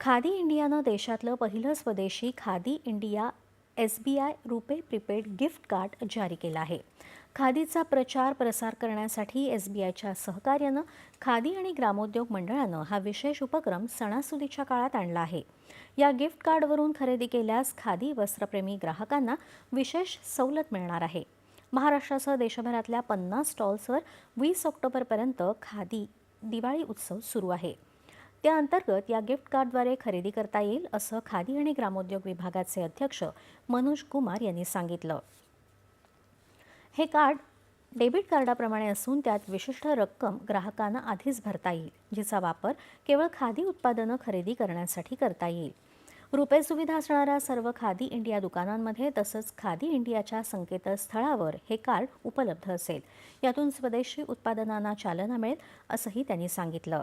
खादी इंडियानं देशातलं पहिलं स्वदेशी Khadi India S B I RuPay prepaid gift card जारी केलं आहे. खादीचा प्रचार प्रसार करण्यासाठी एस बी आयच्या सहकार्यानं खादी आणि ग्रामोद्योग मंडळानं हा विशेष उपक्रम सणासुदीच्या काळात आणला आहे. या गिफ्ट कार्डवरून खरेदी केल्यास खादी वस्त्रप्रेमी ग्राहकांना विशेष सवलत मिळणार आहे. महाराष्ट्रासह देशभरातल्या पन्नास स्टॉल्सवर वीस ऑक्टोबरपर्यंत खादी दिवाळी उत्सव सुरू आहे. त्या अंतर्गत या गिफ्ट कार्डद्वारे खरेदी करता येईल असं खादी आणि ग्रामोद्योग विभागाचे अध्यक्ष मनोज कुमार यांनी सांगितलं. हे कार्ड डेबिट कार्डाप्रमाणे असून त्यात विशिष्ट रक्कम ग्राहकांना आधीच भरता येईल जिचा वापर केवळ खादी उत्पादनं खरेदी करण्यासाठी करता येईल. रुपे सुविधा असणाऱ्या सर्व खादी इंडिया दुकानांमध्ये तसंच खादी इंडियाच्या संकेतस्थळावर हे कार्ड उपलब्ध असेल. यातून स्वदेशी उत्पादनांना चालना मिळेल असंही त्यांनी सांगितलं.